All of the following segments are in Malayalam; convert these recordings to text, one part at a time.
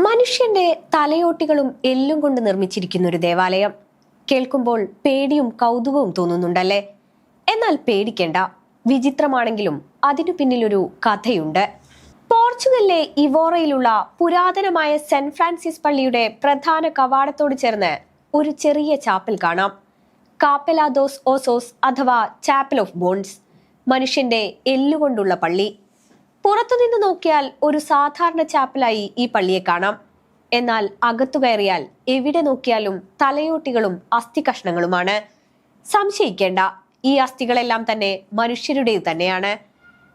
മനുഷ്യന്റെ തലയോട്ടികളും എല്ലും കൊണ്ട് നിർമ്മിച്ചിരിക്കുന്ന ഒരു ദേവാലയം. കേൾക്കുമ്പോൾ പേടിയും കൗതുകവും തോന്നുന്നുണ്ടല്ലേ? എന്നാൽ പേടിക്കേണ്ട. വിചിത്രമാണെങ്കിലും അതിനു പിന്നിലൊരു കഥയുണ്ട്. പോർച്ചുഗലിലെ ഇവോറയിലുള്ള പുരാതനമായ സെന്റ് ഫ്രാൻസിസ് പള്ളിയുടെ പ്രധാന കവാടത്തോട് ചേർന്ന് ഒരു ചെറിയ ചാപ്പൽ കാണാം. കാപ്പലാദോസ് ഓസോസ് അഥവാ ചാപ്പൽ ഓഫ് ബോൺസ്. മനുഷ്യന്റെ എല്ലുകൊണ്ടുള്ള പള്ളി. പുറത്തുനിന്ന് നോക്കിയാൽ ഒരു സാധാരണ ചാപ്പലായി ഈ പള്ളിയെ കാണാം. എന്നാൽ അകത്തു കയറിയാൽ എവിടെ നോക്കിയാലും തലയോട്ടികളും അസ്ഥി കഷ്ണങ്ങളുമാണ് സംശയിക്കേണ്ട ഈ അസ്ഥികളെല്ലാം തന്നെ മനുഷ്യരുടേത് തന്നെയാണ്.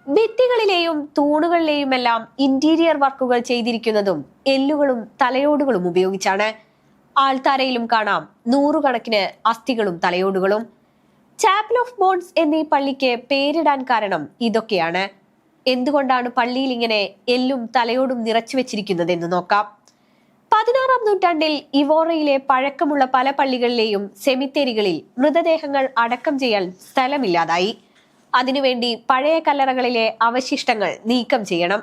ഭിത്തികളിലെയും തൂണുകളിലെയും എല്ലാം ഇന്റീരിയർ വർക്കുകൾ ചെയ്തിരിക്കുന്നതും എല്ലുകളും തലയോടുകളും ഉപയോഗിച്ചാണ്. ആൾത്താരയിലും കാണാം നൂറുകണക്കിന് അസ്ഥികളും തലയോടുകളും. ചാപ്പൽ ഓഫ് ബോൺസ് എന്നീ പള്ളിക്ക് പേരിടാൻ കാരണം ഇതൊക്കെയാണ്. എന്തുകൊണ്ടാണ് പള്ളിയിൽ ഇങ്ങനെ എല്ലും തലയോടും നിറച്ചു വെച്ചിരിക്കുന്നത് എന്ന് നോക്കാം. പതിനാറാം നൂറ്റാണ്ടിൽ ഇവോറയിലെ പഴക്കമുള്ള പല പള്ളികളിലെയും സെമിത്തേരികളിൽ മൃതദേഹങ്ങൾ അടക്കം ചെയ്യാൻ സ്ഥലമില്ലാതായി. അതിനുവേണ്ടി പഴയ കല്ലറകളിലെ അവശിഷ്ടങ്ങൾ നീക്കം ചെയ്യണം.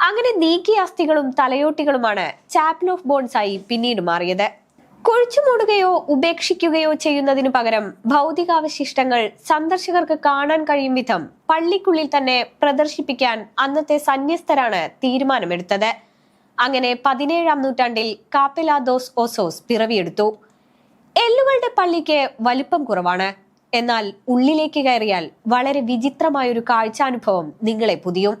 അങ്ങനെ നീക്കിയ അസ്ഥികളും തലയോട്ടികളുമാണ് ചാപ്പൽ ഓഫ് ബോൺസായി പിന്നീട് മാറിയത്. കുഴിച്ചുമൂടുകയോ ഉപേക്ഷിക്കുകയോ ചെയ്യുന്നതിനു പകരം ഭൗതികാവശിഷ്ടങ്ങൾ സന്ദർശകർക്ക് കാണാൻ കഴിയും വിധം പള്ളിക്കുള്ളിൽ തന്നെ പ്രദർശിപ്പിക്കാൻ അന്നത്തെ സന്യസ്തരാണ് തീരുമാനമെടുത്തത്. അങ്ങനെ പതിനേഴാം നൂറ്റാണ്ടിൽ കാപ്പിലാദോസ് ഓസോസ് പിറവിയെടുത്തു. എല്ലുകളുടെ പള്ളിക്ക് വലിപ്പം കുറവാണ്. എന്നാൽ ഉള്ളിലേക്ക് കയറിയാൽ വളരെ വിചിത്രമായൊരു കാഴ്ചാനുഭവം നിങ്ങളെ പുതിയും.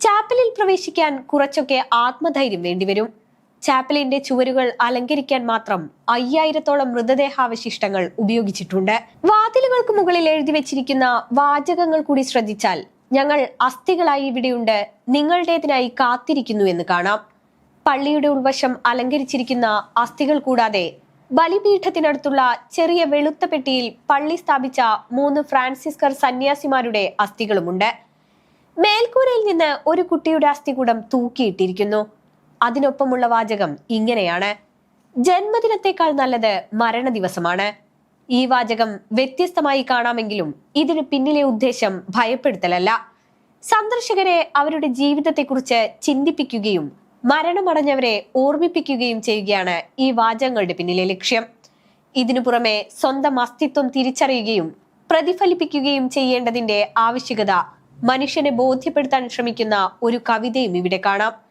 ചാപ്പലിൽ പ്രവേശിക്കാൻ കുറച്ചൊക്കെ ആത്മധൈര്യം വേണ്ടിവരും. ചാപ്പലിന്റെ ചുവരുകൾ അലങ്കരിക്കാൻ മാത്രം അയ്യായിരത്തോളം മൃതദേഹാവശിഷ്ടങ്ങൾ ഉപയോഗിച്ചിട്ടുണ്ട്. വാതിലുകൾക്ക് മുകളിൽ എഴുതി വെച്ചിരിക്കുന്ന വാചകങ്ങൾ കൂടി ശ്രദ്ധിച്ചാൽ ഞങ്ങൾ അസ്ഥികളായി ഇവിടെയുണ്ട്. നിങ്ങളുടേതിനായി കാത്തിരിക്കുന്നു എന്ന് കാണാം. പള്ളിയുടെ ഉൾവശം അലങ്കരിച്ചിരിക്കുന്ന അസ്ഥികൾ കൂടാതെ ബലിപീഠത്തിനടുത്തുള്ള ചെറിയ വെളുത്ത പെട്ടിയിൽ പള്ളി സ്ഥാപിച്ച മൂന്ന് ഫ്രാൻസിസ്കർ സന്യാസിമാരുടെ അസ്ഥികളുമുണ്ട്. മേൽക്കൂരയിൽ നിന്ന് ഒരു കുട്ടിയുടെ അസ്ഥികൂടം തൂക്കിയിട്ടിരിക്കുന്നു. അതിനൊപ്പമുള്ള വാചകം ഇങ്ങനെയാണ്. ജന്മദിനത്തെക്കാൾ നല്ലത് മരണ ദിവസമാണ് ഈ വാചകം വ്യത്യസ്തമായി കാണാമെങ്കിലും ഇതിന് പിന്നിലെ ഉദ്ദേശം ഭയപ്പെടുത്തലല്ല. സന്ദർശകരെ അവരുടെ ജീവിതത്തെക്കുറിച്ച് ചിന്തിപ്പിക്കുകയും മരണമടഞ്ഞവരെ ഓർമ്മിപ്പിക്കുകയും ചെയ്യുകയാണ് ഈ വാചകങ്ങളുടെ പിന്നിലെ ലക്ഷ്യം. ഇതിനു പുറമെ സ്വന്തം അസ്തിത്വം തിരിച്ചറിയുകയും പ്രതിഫലിപ്പിക്കുകയും ചെയ്യേണ്ടതിന്റെ ആവശ്യകത മനുഷ്യനെ ബോധ്യപ്പെടുത്താൻ ശ്രമിക്കുന്ന ഒരു കവിതയും ഇവിടെ കാണാം.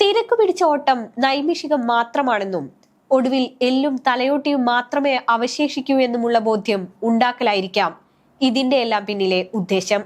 തിരക്ക് പിടിച്ച ഓട്ടം നൈമിഷികം മാത്രമാണെന്നും ഒടുവിൽ എല്ലും തലയോട്ടിയും മാത്രമേ അവശേഷിക്കൂ എന്നുമുള്ള ബോധ്യം ഉണ്ടാക്കലായിരിക്കാം ഇതിന്റെ എല്ലാം പിന്നിലെ ഉദ്ദേശം.